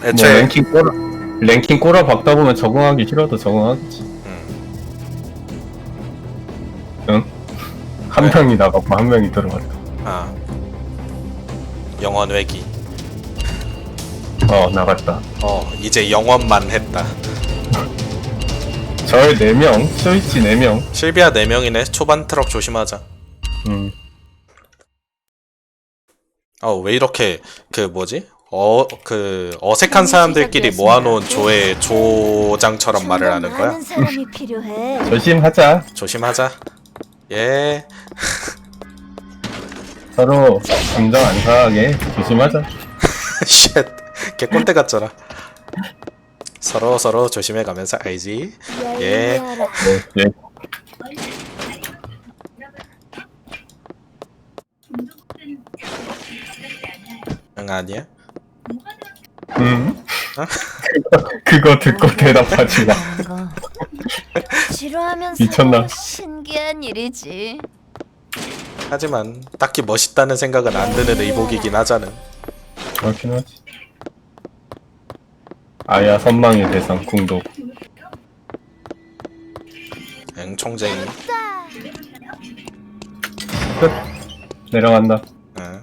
뭐 애초에 랭킹 꼬라 랭킹 꼬라 박다 보면 적응하기 싫어도 적응하겠지. 응? 한 왜? 명이 나가고 한 명이 들어갔다. 아 영원 회기 어 나갔다. 어 이제 영원만 했다 절 4명, 쇼이치 4명. 실비아 4명이네 초반 트럭 조심하자 음. 어 왜 이렇게 그 뭐지 어 그 어색한 사람들끼리 모아놓은 조의 조장처럼 말을 하는 거야 많은 사람이 필요해. 조심하자. 조심하자 예 서로 감정 안 상하게 조심하자. 쉣. 개 꼰대 같잖아. 서로 서로 조심해 가면서 알지? 예. 네, 예. 응 아니야? 음. 그거, 그거 듣고 대답하지 마. 그런 거. 지루하면서 미쳤나? 신기한 일이지. 하지만 딱히 멋있다는 생각은 안 드는 의복이긴 하잖아. 그렇긴 하지. 아야 선망의 대상 궁도. 응 총쟁이. 끝. 내려간다. 응.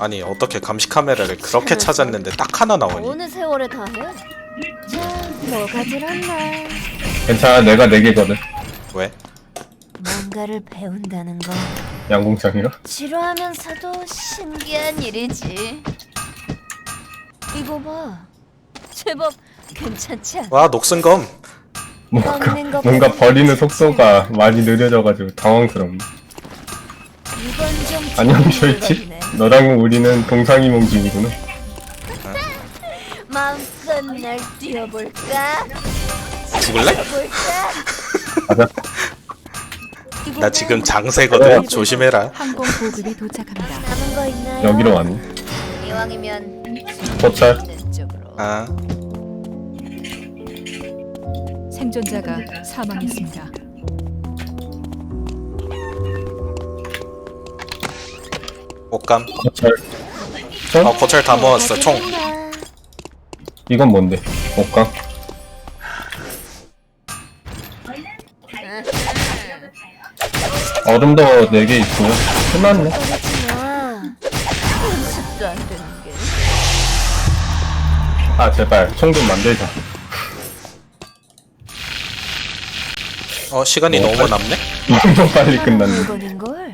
아니 어떻게 감시 카메라를 그렇게 찾았는데 딱 하나 나오니? 어느 세월에 다 해? 자, 뭐가 들었나? 괜찮아, 내가 4개거든. 왜? 뭔가를 배운다는 거 양궁창이라. 지루하면서도 신기한 일이지. 이거 봐. 제법 괜찮지 않아? 와 녹슨 검. 뭔가, 먹는 거 뭔가 보면 버리는 속도가 많이 느려져가지고 당황스럽네. 이건 좀 안녕, 좋은 쇼이치. 너랑 우리는 동상이몽 중이구나. 마음껏 날 뛰어볼까? 죽을래? 볼까? 가자. 나 지금 장세거든. 조심해라. 항공 보급이 도착합니다. 남은 거 있나요? 여기로 왔네. 이왕이면 쪽으로. 아 생존자가 사망했습니다. 옷감. 거철. 어 고철 다 모았어. 총. 이건 뭔데? 옷강? 얼음도 4개 있고요. 끝났네. 꺼내지 마. 연습도 안 되는 게. 아, 제발. 총 좀 만들자. 어 시간이 너무 남네. 너무 빨리 끝났네. 걸.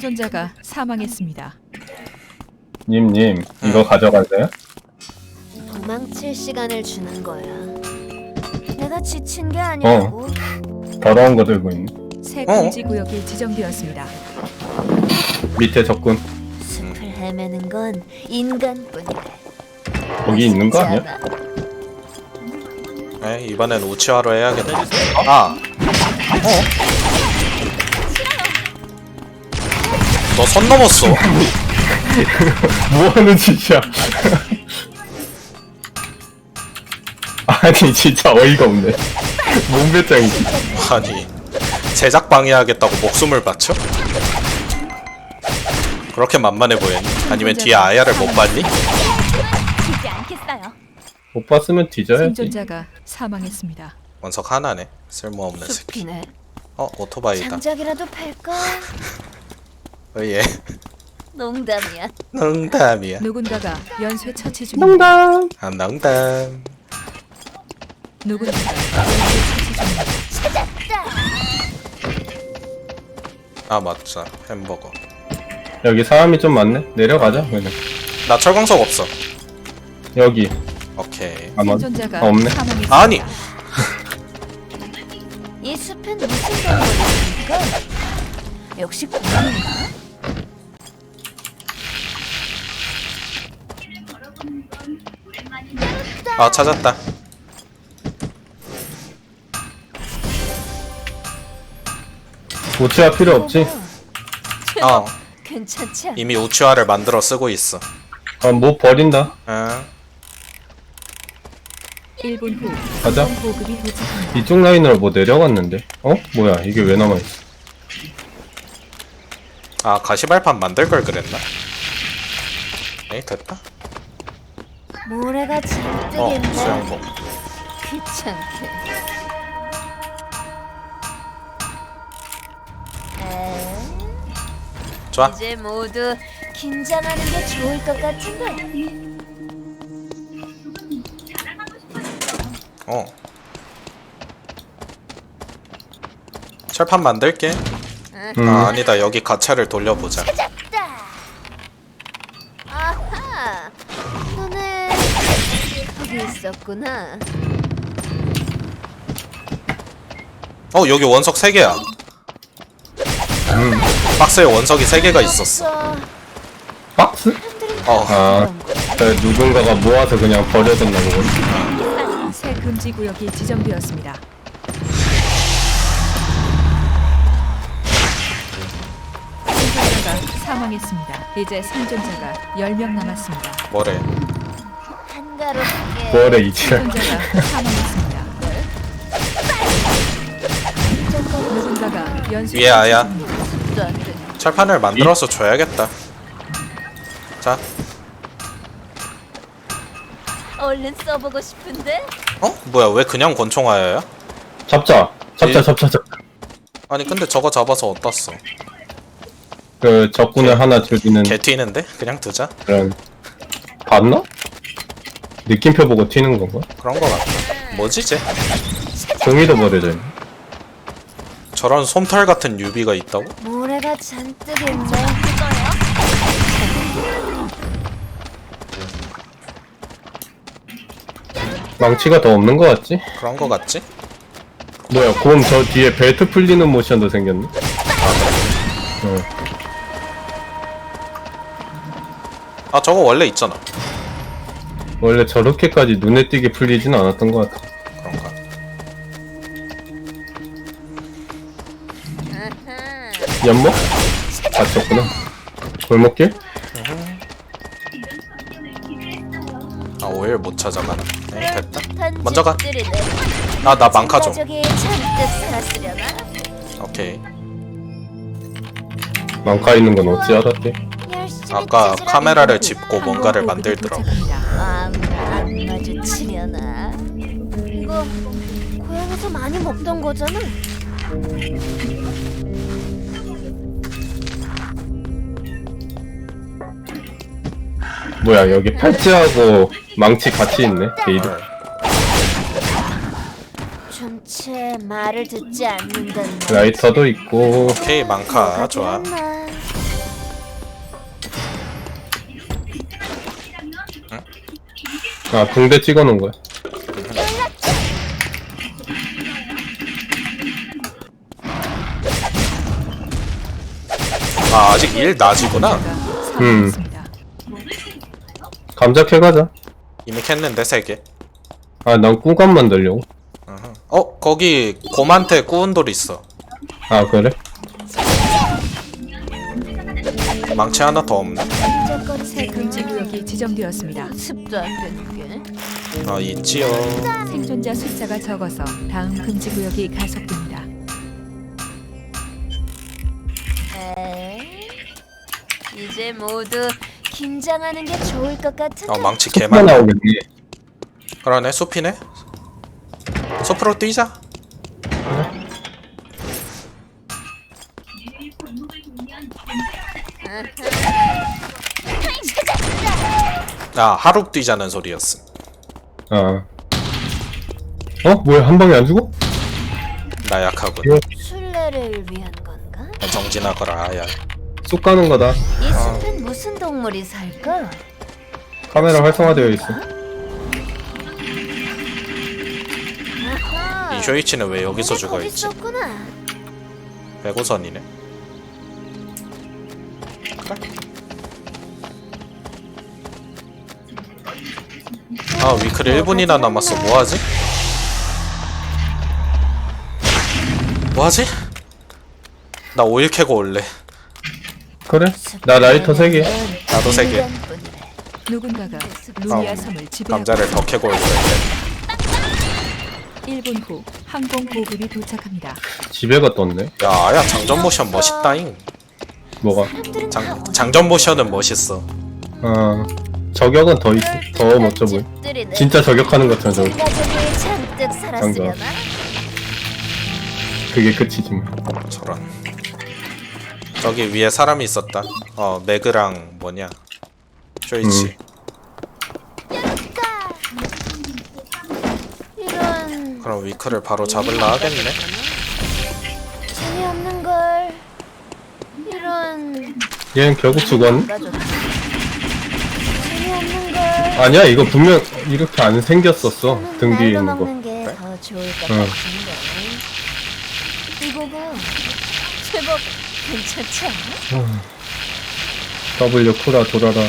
생존자가 사망했습니다. 님님, 이거 가져갈래요? 도망칠 시간을 주는 거야. 내가 지친 게 아니라고. 더러운 거 들고 있네. 새 어? 금지 구역이 지정되었습니다. 밑에 적군. 숲을 헤매는 건 인간뿐이래. 거기 있는 거 아니야? 않아. 에 이번엔 우치화로 해야겠다. 아. 어? 너 선 넘었어. 뭐하는 짓이야? 아니, 진짜 어이가 없네. 몸배짱이지. 아니 제작 방해하겠다고 목숨을 바쳐? 그렇게 만만해 보였니? 아니면 뒤에 아야를 못 봤니? 지지 않겠어요. 못 봤으면 뒤져야지. 생존자가 사망했습니다. 원석 하나네. 쓸모없는 새끼. 숲이네. 어 오토바이다. 장작이라도 팔까? 어, 예. 농담이야. 농담이야. 누군가가 연쇄 처치 중입니다. 아 농담. 누군가가 연쇄 처치 중입니다. 아 맞자 햄버거. 여기 사람이 좀 많네? 내려가자, 그냥. 나 철광석 없어. 여기. 오케이. 아마. 생존자가 아, 없네. 사망했습니다. 아니 이 숲엔 무슨 동물입니까? 역시 고양인가? 아 찾았다. 고치할 필요 없지? 어 괜찮지 않아? 이미 우치화를 만들어 쓰고 있어. 아, 뭐 버린다. 아 1분 후 가자. 보급이. 이쪽 라인으로 뭐 내려갔는데? 어? 뭐야, 이게 왜 남아있어? 아 가시발판 만들 걸 그랬나? 에이 됐다 모래가 어 잔뜩인데 수영복 귀찮게. 에? 좋아 이제 모두 긴장하는 게 좋을 것 같은데. 어 철판 만들게 음. 아 아니다 여기 가차를 돌려보자 찾았 있었구나. 어 여기 원석 3개야 박스에 원석이 3개가 있었어 어, 박스? 어 아, 그 누군가가 모아서 그냥 버려졌나 보군. 새 금지 구역이 지정되었습니다. 생존자가 사망했습니다. 이제 생존자가 10명 남았습니다. 뭐래 한가롭 생존자가 사망했습니다. 누군가가 연쇄 위에 아야. 철판을 만들어서 줘야겠다 자 얼른 써보고 싶은데. 어? 뭐야 왜 그냥 권총아야야? 잡자. 잡자, 예. 잡자, 잡자. 아니 근데 저거 잡아서 어떻어 그 적군을 하나 죽이는 개 튀는데? 그냥 두자 그런. 봤나? 느낌표 보고 튀는 건가? 그런 거 같아 뭐지 쟤? 종이도 버려져 있네. 저런 솜털 같은 유비가 있다고? 모래가 잔뜩 있네. 망치가 더 없는 것 같지? 그런 거 같지? 뭐야, 곰 저 뒤에 벨트 풀리는 모션도 생겼네? 어. 아 저거 원래 있잖아 원래 저렇게까지 눈에 띄게 풀리진 않았던 것 같아. 그런가 연목? 다쳤구나. 골목길? 아 오일 못 찾아가나? 네 됐다 한 먼저 가. 아 나 망카 좀 가족이 잔뜩 살았으려나? 오케이 망카 있는 건 어찌 알았대? 아까 카메라를. 짚고 뭔가를 만들더라고 안 마주치려나? 이거 고향에서 많이 먹던 거잖아. 뭐야, 여기 팔찌하고 망치 같이 있네, 게이드. 전체 말을 듣지 않는단 말. 라이터도 있고, 오케이 망카 좋아 아, 붕대 찍어 놓은 거야. 아 아직 일 낮이구나 사망했습니다. 감자 캐가자. 이미 캤는데 3개 아, 난 꾸감 만들려고. 어 거기 곰한테 구운 돌 있어 아, 그래? 망치 하나 더 없네 지정되었습니다. 습도 안 되는 게. 아 있지요 생존자 숫자가 적어서 다음 금지 구역이 가속됩니다. 에? 이제 모두 긴장하는 게 좋을 것 같은데. 어 망치 숲 개만 나오겠네. 그러네 숲이네 숲으로 뛰자 아 하루 뛰자는 소리였음 아. 어? 뭐야, 한 방에 안 죽어? 나 약하군 이거 술래를 위한 건가? 정진하거라 아야 쑥 가는 거다. 이 숲엔 무슨 동물이 살까? 카메라 활성화되어 있어. 아하. 이 쇼이치는 왜 여기서 내가 거기 죽어있지 있었구나. 배고선이네 그래 아 위클 1분이나 남았어 뭐하지? 뭐하지? 나 오일 캐고 올래 그래? 나 라이터 3개. 나도 세 개. 인간뿐이래. 누군가가 루미아 섬을 지배하고 감자를 더 캐고 올래 1분 후 항공 보급이 도착합니다. 지배가 떴네. 야 아야 장전 모션 멋있다잉 뭐가? 장, 장전 모션은 멋있어 어 저격은 더 있, 더 멋져 보여 진짜 저격하는 것처럼 저격 가족이 잔뜩 살았으려나? 그게 끝이지 뭐 저런. 저기 위에 사람이 있었다. 어 매그랑 뭐냐 쇼이치. 이런 그럼 위크를 바로 잡을라 하겠네. 재미없는 걸. 이런 얘는 결국 죽었네? 아니야 이거 분명 이렇게 안 생겼었어 등 뒤에 있는 거 먹는 게 더 좋을 것 응. 같은데. 이거 봐. 제법 괜찮지 않아? W 쿠라 돌아라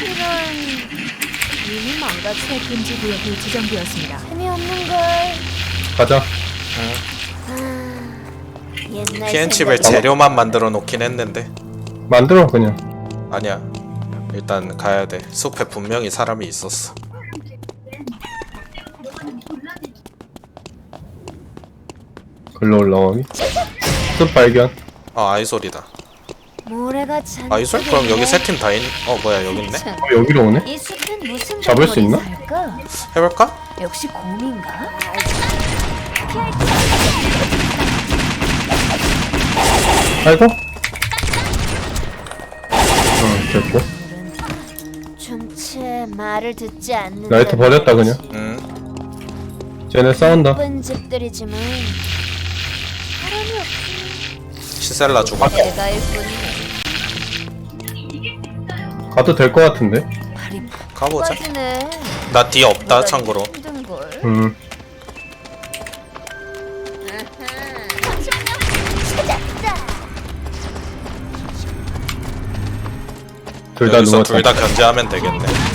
이런 이미 망가져. 새 금지 구역이 지정되었습니다. 재미없는 걸. 가자 옛날 피엔칩을 재료만 만들어 놓긴 했는데 만들어 그냥 아니야. 일단 가야 돼. 숲에 분명히 사람이 있었어. 글로 올라가기 숲 발견 아 아이솔이다. 모래가 잔뜩 아이솔? 그럼 여기 있네. 세 팀 다 있. 어 뭐야 여기 있네. 참, 어 여기로 오네? 이 숲은 무슨 잡을 수 있나? 해볼까? 역시 곰인가? 아이고 어 됐고 좀채 말을 듣지 않는 라이트 버렸다 그냥 음. 쟤네 싸운다 집들이지만 사람이 죽어. 내가 일 뿐이네 가도 될 것 같은데 발이 푹 가보자. 빠지네 나 뒤에 없다 참고로. 힘든걸 음 둘 다 여기서 누웠다 둘 다 견제하면 되겠네.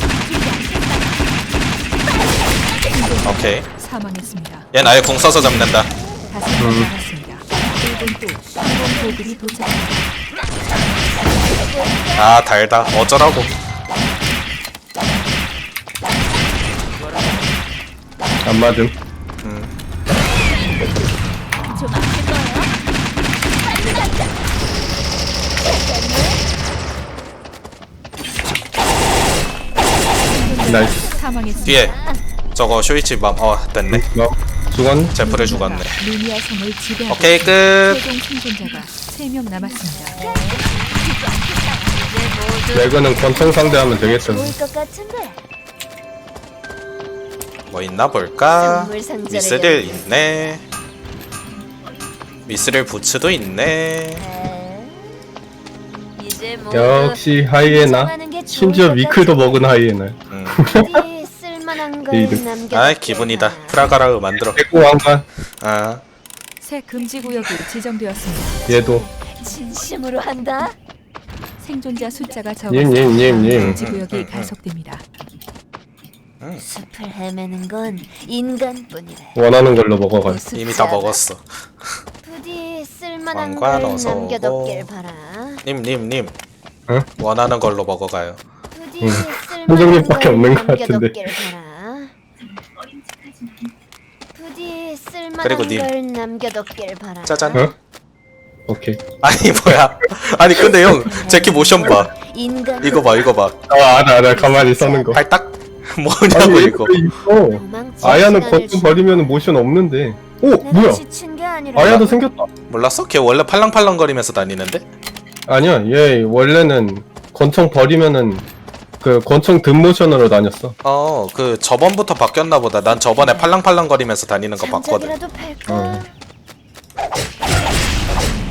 오케이. 사망했습니다. 얘는 아예 궁 써서 잡는다. 다섯 명 남았습니다. 1분 후 항공 보급이 도착합니다. 아 달다. 어쩌라고. 안 맞음? 나이스 사망했습니다. 뒤에 저거 쇼이치 맘. 어 됐네. 뭐 죽었네? 제프를 죽었네. 루미아 성을 지배하고 오케이 끝. 최종 생존자가 3명 남았습니다. 레그는 권총 상대하면 되겠다 좋을 것 같은데 뭐 있나 볼까? 선물 상자를 미스릴. 있네. 미스릴 부츠도 있네. 이제 모두 역시 하이에나 인정하는 게 좋을 심지어 것 위클도 먹은 하이에나 음. 걸 이득. 남겨 아 기분이다. 프라가라우 만들어. 에고 왕관 아 새 금지 구역이 지정되었습니다. 얘도 진심으로 한다 생존자 숫자가 적어서 님님님 님 금지 구역이 가속됩니다. 숲을 헤매는 건 인간뿐이래 원하는 걸로 먹어가요 이미 다 먹었어. 부디 쓸만한 왕관 걸 어서 남겨뒀길 오고. 바라 님 님 님. 응? 원하는 걸로 먹어가요. 부디 응. 쓸만한 걸 없는 것 같은데. 남겨뒀길 바라 부디 쓸만한 그리고 님. 걸 남겨뒀길 바라 짜잔. 어? 오케이 아니 뭐야? 아니 근데 형 제키 모션 봐. 인간 이거 봐 이거 봐. 아 알아 알아 가만히 서는 거 팔딱 뭐냐고 아니 이거. 있어 아야는 권총 버리면 모션 없는데 오 뭐야 아야도 생겼다 몰랐어? 걔 원래 팔랑팔랑거리면서 다니는데? 아니야 얘 원래는 권총 버리면은 그 권총 든 모션으로 다녔어 어, 그 저번부터 바뀌었나 보다. 난 저번에 팔랑팔랑거리면서 다니는 거 봤거든. 장작이라도 팔까? 어.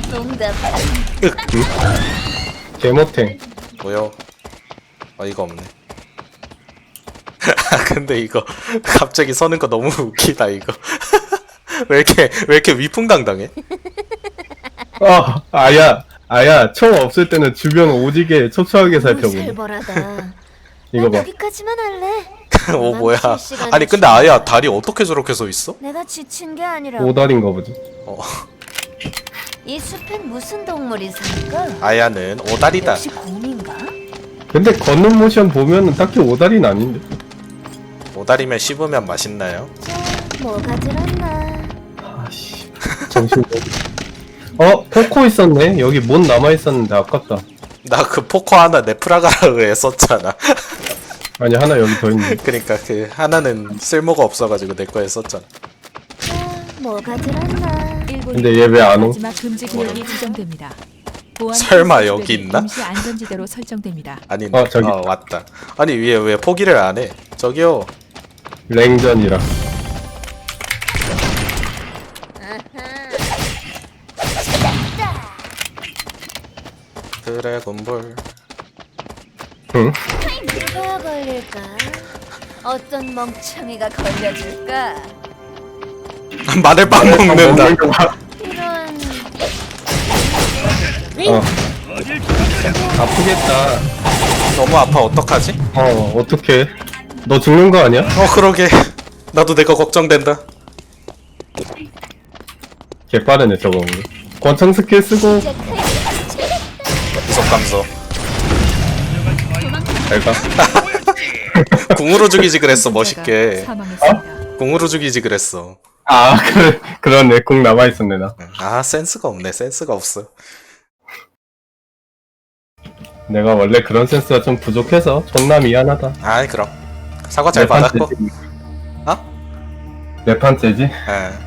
농담 개모탱 뭐요? 어이가 없네. 근데 이거 갑자기 서는 거 너무 웃기다 이거. 왜 이렇게 왜 이렇게 위풍당당해? 아 아야 아야 총 없을 때는 주변 오지게 초췌하게 살펴보네 살벌하다 이거 난봐 여기까지만 할래 오 뭐야? 멈출 시간이 아니 근데 아야 다리 어떻게 저렇게 서 있어? 내가 지친 게 아니라 오다리인가 보지 어, 이 숲엔 무슨 동물이 살까? 아야는 오다리다. 역시 곰인가? 근데 걷는 모션 보면은 딱히 오다리는 아닌데 오다리면 씹으면 맛있나요? 자, 뭐가 들었나? 아씨 정신 어 포코 있었네 여기 못 남아 있었는데 아깝다 나 그 포커 하나 네프라가르에 썼잖아. 아니 하나 여기 더 있네. 그러니까 그 하나는 쓸모가 없어가지고 내 거에 썼잖아. 아, 뭐가 들었나? 근데 얘왜안 오? 마지막 금지 구역이 지정됩니다. 보안 설마 여기 있나? 임시 안전지대로 설정됩니다. 아니, 어, 저기 어, 왔다. 아니 위에 왜 포기를 안 해? 저기요. 랭전이라. 드래곤볼. 응? 누가 걸릴까? 어떤 멍청이가 걸려줄까? 마늘빵 먹는다. 이런 어. 아프겠다. 너무 아파 어떡하지? 어 어떡해. 너 죽는 거 아니야? 어 그러게. 나도 내가 걱정된다. 개 빠르네 저거. 권총 스킬 쓰고 클 구속 감소. 잘 가. 궁으로 죽이지 그랬어 멋있게. 궁으로 죽이지 그랬어. 아 그, 그러네. 공 남아 있었네 나. 아 센스가 없네 센스가 없어. 내가 원래 그런 센스가 좀 부족해서 존나 미안하다. 아이 그럼 사과 잘 내 받았고. 째지. 어? 내 판째지? 예.